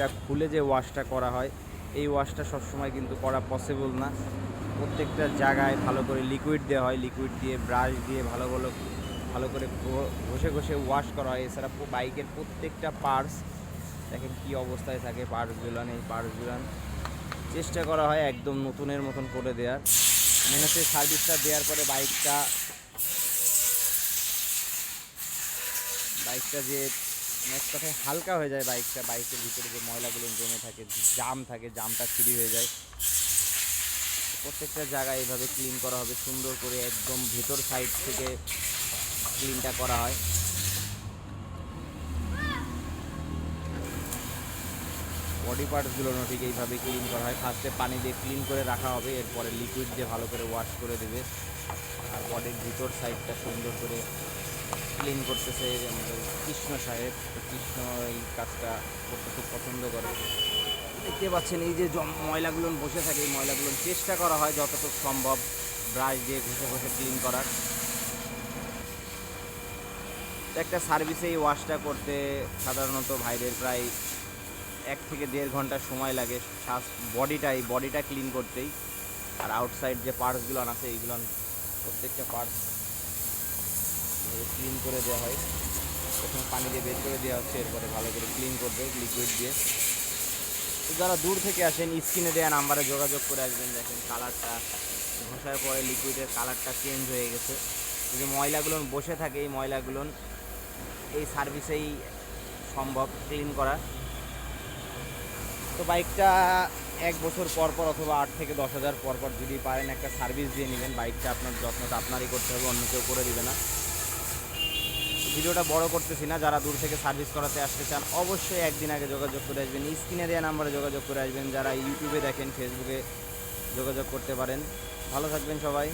এটা খুলে যে ওয়াশটা করা হয়, এই ওয়াশটা সবসময় কিন্তু করা পসিবল না। প্রত্যেকটা জায়গায় ভালো করে লিকুইড দেওয়া হয় লিকুইড দিয়ে ব্রাশ দিয়ে ভালো ভালো ভালো করে ঘষে ঘষে ওয়াশ করা হয়। এছাড়া বাইকের প্রত্যেকটা পার্টস দেখেন কি অবস্থায় থাকে পার্টসগুলো এই পার্টসগুলো চেষ্টা করা হয় একদম নতুনের মতন করে দেওয়ার মেন হচ্ছে সার্ভিসটা দেওয়ার পরে বাইকটা বাইকটা যে এক কথায় হালকা হয়ে যায় বাইকটা বাইকের ভিতরে যে ময়লাগুলো জমে থাকে, জাম থাকে, জামটা ফ্রি হয়ে যায়। প্রত্যেকটা জায়গায় এইভাবে ক্লিন করা হবে, সুন্দর করে একদম ভেতর সাইড থেকে ক্লিনটা করা হয়। বডি পার্টসগুলো ঠিক এইভাবে ক্লিন করা হয়। ফার্স্টে পানি দিয়ে ক্লিন করে রাখা হবে, এরপরে লিকুইড দিয়ে ভালো করে ওয়াশ করে দেবে। আর বডির ভিতর সাইডটা সুন্দর করে ক্লিন করতেছে আমাদের কৃষ্ণ সাহেব কৃষ্ণ এই কাজটা করতে খুব পছন্দ করে। দেখতে পাচ্ছেন এই যে ময়লাগুলো বসে থাকে, এই ময়লাগুলো চেষ্টা করা হয় যতটুকু সম্ভব ব্রাশ দিয়ে ঘষে ঘষে ক্লিন করার। একটা সার্ভিসে এই ওয়াশটা করতে সাধারণত ভাইদের প্রায় এক থেকে দেড় ঘণ্টা সময় লাগে, শ্বাস বডিটা এই বডিটা ক্লিন করতেই। আর আউটসাইড যে পার্টসগুলো আছে, এইগুলো প্রত্যেকটা পার্টস ক্লিন করে দেওয়া হয়। প্রথমে পানি দিয়ে বের করে দেওয়া হচ্ছে, এরপরে ভালো করে ক্লিন করবে লিকুইড দিয়ে। তো যারা দূর থেকে আসেন, স্ক্রিনে দেওয়া নাম্বারে যোগাযোগ করে আসবেন। দেখেন কালারটা ঘষার পরে লিকুইডের কালারটা চেঞ্জ হয়ে গেছে। যে ময়লাগুলো বসে থাকে, এই ময়লাগুলো এই সার্ভিসেই সম্ভব ক্লিন করা। তো বাইকটা এক বছর পর পর অথবা আট থেকে দশ হাজার পর পর যদি পারেন একটা সার্ভিস দিয়ে নেবেন। বাইকটা আপনার যত্নটা আপনারই করতে হবে, অন্য কেউ করে দিবে না। ভিডিওটা বড় করতেছি না, যারা দূর থেকে সার্ভিস করাতে আসতে চান, অবশ্যই একদিন আগে যোগাযোগ করে আসবেন। স্ক্রিনে দেওয়া নাম্বারে যোগাযোগ করে আসবেন, যারা ইউটিউবে দেখেন ফেসবুকে যোগাযোগ করতে পারেন। ভালো থাকবেন সবাই।